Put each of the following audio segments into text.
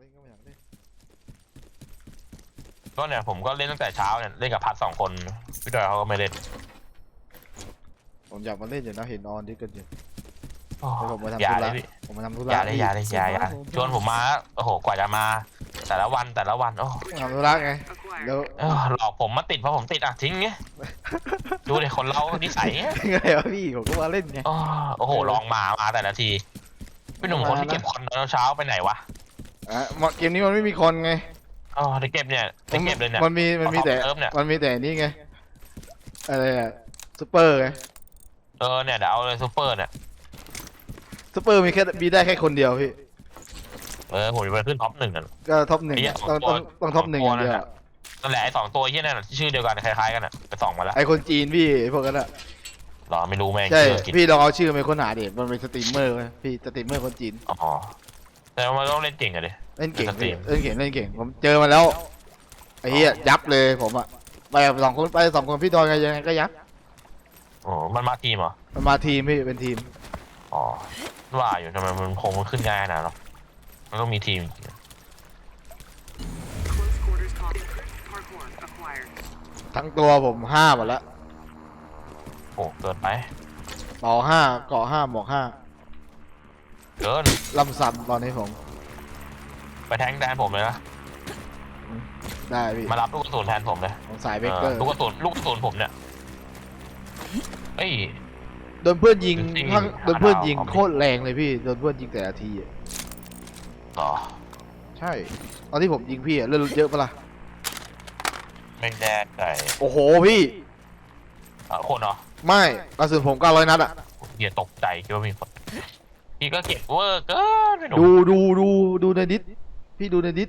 ากเล่นก็ไม่อยากเล่นก็เนี่ยผมก็เล่นตั้งแต่เช้าเนี่ยเล่นกับพัดสองคนพี่ดอยเขาก็ไม่เล่นผมอยากมาเล่นอยู่นะเห็นออนดิสกันอยู่โอ้ให้ผมมาทำอย่าธุเลระยพี่ผมมาทำธุระอย่าเลยพี่อย่าเลยอย่าอย่าชวนผมมาโอ้โหกว่าจะมา แต่ละวันแต่ละวันโอ้ทำธุระไง Acquired. แล้วเออหลอกผมมาติดเพราะผมติดอะทิ้งเงี้ยดูดิคนเรานิสัยเงี้ยไงวะพี่ผมก็มาเล่นไงอ้อโอ้โหลองมามาแต่ละทีพี่หนุ่มคนที่เก็บคอนตอนเช้าไปไหนวะ อะเกมนี้มันไม่มีคนไงอ๋อได้เก็บเนี่ยได้เก็บเลยเนี่ยมันมีมันมีแต่เอาเข้าเซิร์ฟเนี่ยมันมีแต่นี่ไงอะไรอะซูเปอร์ไงเออเนี่ยเดี๋ยวเอาเลยซูเปอร์เนี่ยซูเปอร์มีแค่มีได้แค่คนเดียวพี่เออผมจะไปขึ้นท็อปหนึ่งอะก็ท็อปหนึ่งไอ้เหี้ยต้องต้องต้องท็อปหนึ่งสอองตัวย่างเดียวนั่นน่ะนั่นแหละไอ้สองตัวที่นั่นนะชื่อเดียวกันคล้ายๆกันอะไปส่องมาแล้วไอคนจีนพี่ไอ้พวกนั้นอะหรอไม่รู้แม่งใช่ชื่ออังกฤษพี่ลองเอาชื่อไปค้นหาดิมันเป็นสตรีมเมอร์เว้ยพี่สตรีมเมอร์คนจีนอ๋อ แต่ว่ามันต้องเล่นเก่งอะดิ เล่นเก่งเป็นสตรีพี่มเล่นเก่งเล่นเก่งผมเจอมาแล้วไอ้เหี้ยยับเลยผมอะไปกับสองคนไปสองคนพี่ดอยไงยังไงก็ยับอ๋อมันมาทีมเหรอ มันมาทีมพี่เป็นทีม อ๋อว่าอยู่ทำไมมันคงมันขึ้นง่ายขนาดนั้นหรอมันต้องมีทีม Close quarters combat. Part 1 acquired. ทั้งตัวผมห้าหมดแล้วโอ้เกินไป เป่าห้าเกาะห้าหมวกห้า เกินลำซ้ำตอนนี้ผม ไปแทงแทนผมเลยนะ ได้พี่มารับลูกกระสุนแทนผมเลยผมสายเบเอเกออร์ ลูกกระสุนลูกกระสุนผมเนี่ยเอ้ย โดนเพื่อนยิงจริงๆ ทั้งโดนเพื่อนยิงเอาไปโคตรแรงเลยพี่ โดนเพื่อนยิงแต่ละทีอะต่อใช่ ตอนที่ผมยิงพี่อะเลือดเยอะปะล่ะ ไม่แน่ใจโอ้โหพี่เอ่อคนเหรอไม่กระสุนผมเก้าร้อยนัดอะเฮียตกใจคิดว่ามีคน พี่ก็เก็บเวอร์เกินไม่หนุ่ดูมดูดูดูในดิสพี่ดูในดิส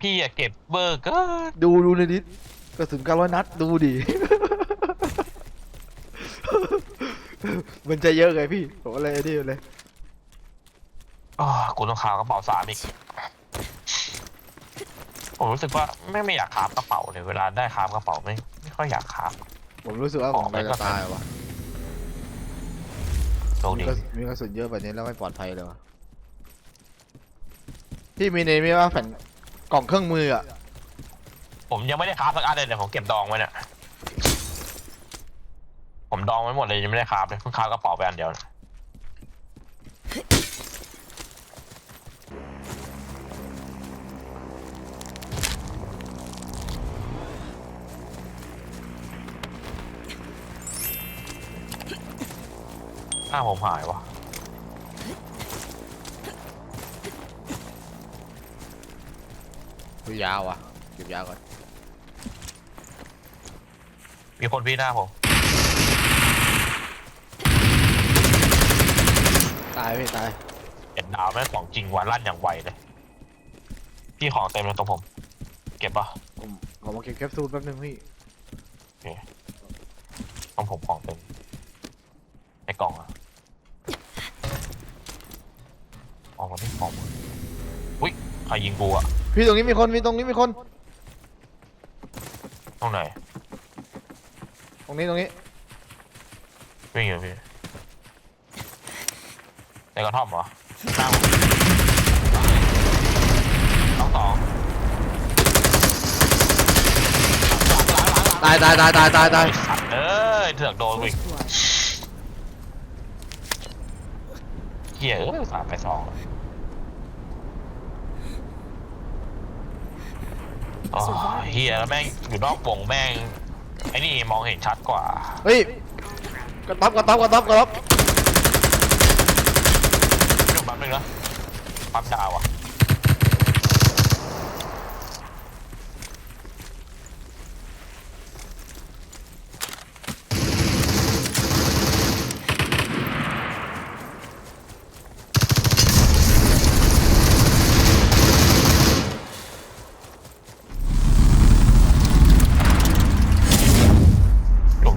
พี่อะเก็บเวอร์เกินดูดูในดิสกระสุนเก้าร้อยนัดดูดิ มันจะเยอะไงพี่ผมก็เลยนี่เลยอ๋อกูต้องคาวกระเป๋าสามอีกผมรู้สึกว่าไม่ไม่อยากคาบกระเป๋าเลยเวลาได้คาบกระเป๋าไม่ไม่ค่อยอยากคาบผมรู้สึกว่าอผอกมไปไปก็จะตายว่ะ โชคมีดีกระสุนมีกระสุนเยอะแบบนี้แล้วไม่ปลอดภัยเลยว่ะพี่มีในมีว่าแผ่นกล่องเครื่องมืออะผมยังไม่ได้คาบสักอันเลยแต่ผมเก็บดองไว้เนี่ยผมดองไว้หมดเลยยังไม่ได้คาบเลยเพิ่งคาบกระเป๋าไปอันเดียวนะ หน้าผมหายวะคือยาวอะเก็บยาวก่อนมีคนพี่หน้าผมตายพี่ตายเอ็ดดาวแม่งของจริงวันลั่นอย่างไวเลยพี่ของเต็มเลยตรงผม เก็บปะผมผมมาเก็บแคปซูลแป๊บนึงพี่ตรงผมของเต็มในกล่องอะ ออกมาที่ของมาอุ้ยใครยิงกูอะพี่ตรงนี้มีคนมีตรงนี้มีคน ตรงไหนตรงนี้ตรงนี้วิ่งอยู่พี่ในกระท่อมเหรอหน้าผมสองสองตายตายตายตายตายตายไอ้สัตว์เอ้ยเถือกโดนกูอีก First blood. เฮียเอ้ยสามไปสองแล้ว อ๋อเฮียแล้วแม่งอยู่นอกวงแม่งไอ้นี่มองเห็นชัดกว่าเฮ้ยกระต๊อบกระต๊อบกระต๊อบกระต๊อบดูแป๊บนึงนะปั๊มดาวอะ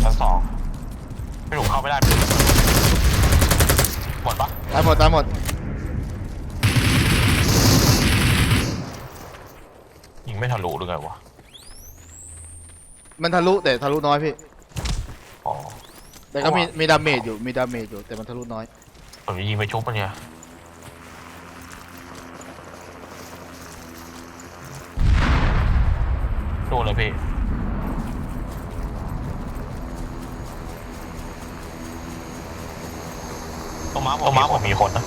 ชั้นสองไม่ถูกเข้าไม่ได้หมดปะตายหมดตายหมดยิงไม่ทะลุหรือไงวะมันทะลุแต่ทะลุน้อยพี่ อ๋อแต่ก็มีมีดาเมจอยู่มีดาเมจอยู่แต่มันทะลุน้อยผมจยิงไปชุบมันเนี่ยโดนเลยพี่ ตรงม้าผมตรงม้าผมมีคนนะ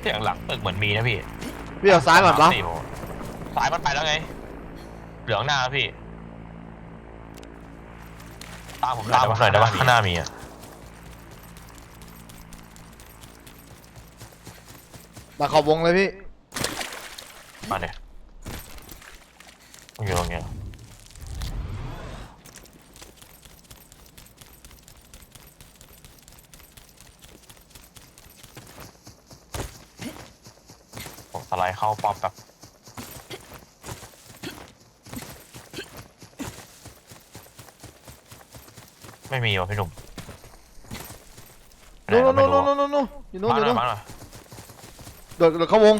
เสียงหลังตึกเหมือนมีนะพี่พี่เอาซ้ายก่อนปะสี่โมงซ้ายมันไปแล้วไง เหลืองหน้าแล้วพี่ ตามผมตามผมหน่อยได้ปะข้างหน้ามีอะมาขอบวงเลยพี่ มาเนี่ย อยู่ตรงเนี้ยผมสไลด์เข้าป้อมแบบไม่มีวะพี่หนุ่มนู่นไหนู่นวะนู่นนู่นนู่นอยู่นู่นมาอยู่หน่อนู่ยนมาหน่อย โดดโดดเข้าวง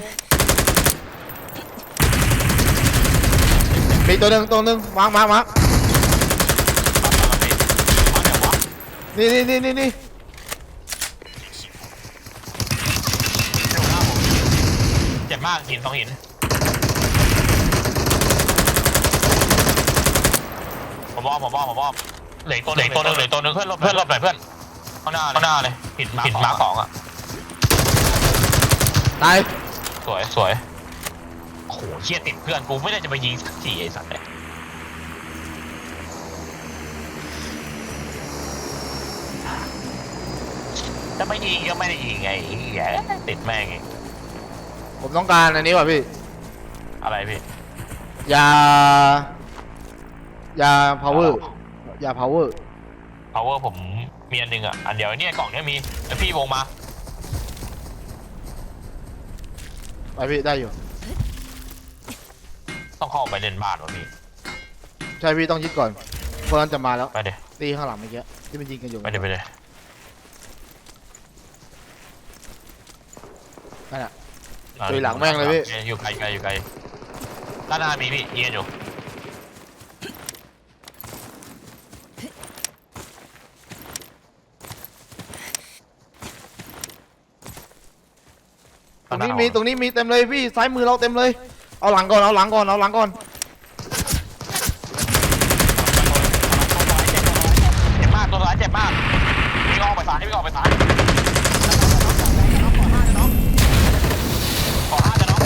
มีตัวหนึ่งตัวหนึ่งวางวางวางมาเดี๋ยววะนี่นี่นี่นี่นี่เจ็บมากหินสองหินผมบอมผมบอมผมบอมเหลืออกตัวเหลืออกตัวหนึงเหลืออกตัวหนึงเพื่อนหลบเพื่อนหลบหน่อยเพื่อนข้างหน้าข้างหน้าเลยหินหินมาร์คสองอะตายสวยสวย โอ้โหเชี่ยติดเพื่อนกูไม่ได้จะไปยิงสักทีไอ้สัตว์เลยจะไม่ยิงก็ไม่ได้ยิงไงไอ้เหี้ยติดแม่งอีกผมต้องการอันนี้ว่ะพี่ อะไรพี่ยา ยา power ยา power power ผมมีอันหนึงอะอันเดียวไอ้เนี่ยกล่องเนี้ยมีแล้วพี่วงมา ไปพี่ได้อยู่ ต้องเข้าไปเล่นบ้านวะพี่ ใช่พี่ต้องยึดก่อนเพราะนั้นจะมาแล้วไปเดี๋ยวตีข้างหลังเมื่อกี้ที่มันยิงกันอยู่ไปเดี๋ยวไปเดี๋ยวนั่นแหละ ตุยหลังแม่งเลยพี่ อยู่ไกลไกลอยู่ไกลด้านหน้ามีพี่เอียนอยู่ตรงนี้มีตรงนี้มีเต็มเลยพี่ซ้ายมือเราเต็มเลย เอาหลังก่อน เอาหลังก่อน เอาหลังก่อน เจ็บมากตัวร้ายเจ็บมากวิ่ออกไปซ้ายวิ่ออกไปซ้ายขอห้าจะน้อง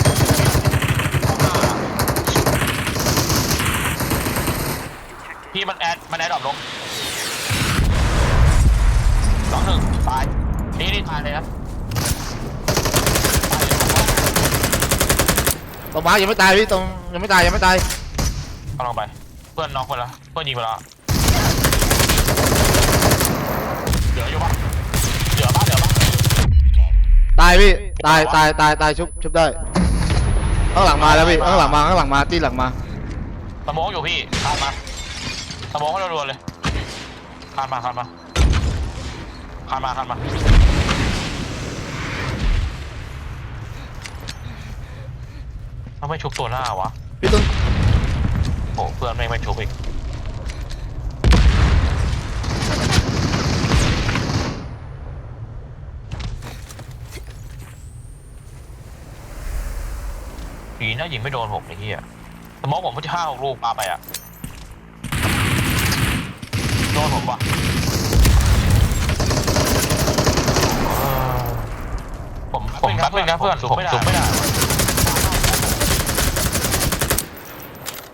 พี่มันแอดมันแอดดรอปลงสองหนึ่งตายนี่นี่ตายเลยนะตายเลยผมว่า ตรงมายังไม่ตายพี่ตรงยังไม่ตายยังไม่ตายกำลังไป เพื่อนน็อกไปแล้ว เพื่อนยิงไปแล้วเหลืออยู่ปะเหลือปะเหลือปะตายพี่ตายตายตายตายชุบชุบได้ข้างหลังมาแล้วพี่ข้างหลังมาข้างหลังมาตีหลังมาสมองอยู่พี่คานมาสมองให้รัวๆเลยคานมาคานมาคานมาคานมา ทำไมชุบตัวหน้าวะพี่ต้องโอ้เพื่อนไม่งไม่ชุบอีกผีน่ายิงไม่โดนผมไอ้เหี้ยสมองผมเพิ่งจะห้าหกลูกปาไปอะโดนผมปะเออผมผมแป๊บนึงนะเพื่อนผมจุบไม่ได้พี่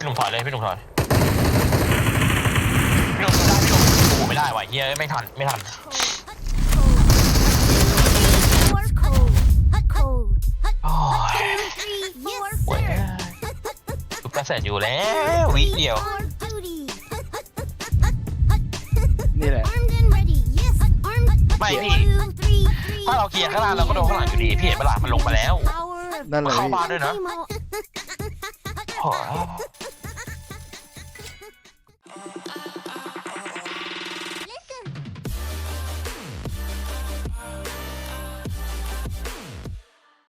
หนุ่มถอยเลยพี่หนุ่มถอยพี่หนุ่มได้พี่หนุ่มโอ้โหไม่ได้ว่ะเฮียไม่ทันไม่ทัน Four code. Hut code. Hut โอ้ย three. Yes, เว้ย sir. จุบกระแสอยู่แล้ววิเดียว On duty. นี่แหละ Armed and ready. Yes. Armed. ไม่พี่ Two, three, three. ถ้าเราเคลียร์ข้างล่างเราก็โดนข้างหลังอยู่ดีพี่เห็นเวลามันลงมาแล้ว Power of นั่นแหละเข้าพี่ มาด้วยนะ Primo. โอ้ย